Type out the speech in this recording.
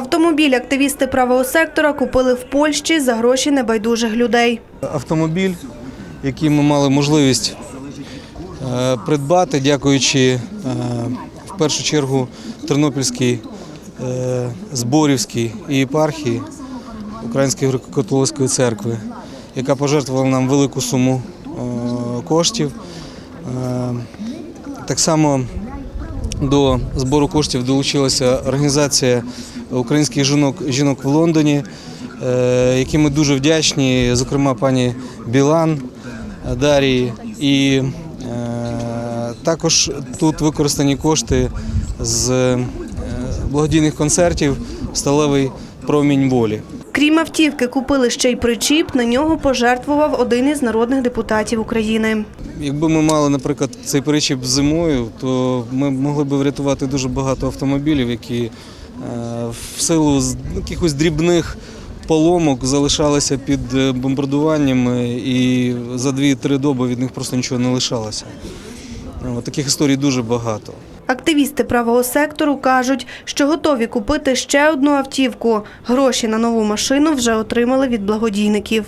Автомобіль активісти правого сектора купили в Польщі за гроші небайдужих людей. Автомобіль, який ми мали можливість е, придбати, дякуючи е, в першу чергу Тернопільській е, Зборівській єпархії Української греко-католицької церкви, яка пожертвувала нам велику суму коштів. Так само до збору коштів долучилася організація українських жінок, жінок в Лондоні, яким які ми дуже вдячні, зокрема пані Білан е, Дарії. І е, також тут використані кошти з е, благодійних концертів Сталевий промінь волі. Крім автівки, купили ще й причіп. На нього пожертвував один із народних депутатів України. Якби ми мали, наприклад, цей причіп зимою, то ми могли б врятувати дуже багато автомобілів, які е, в силу якихось дрібних поломок залишалися під е, бомбардуваннями, і за 2-3 доби від них просто нічого не лишалося. Таких історій дуже багато. Активісти правого сектору кажуть, що готові купити ще одну автівку. Гроші на нову машину вже отримали від благодійників.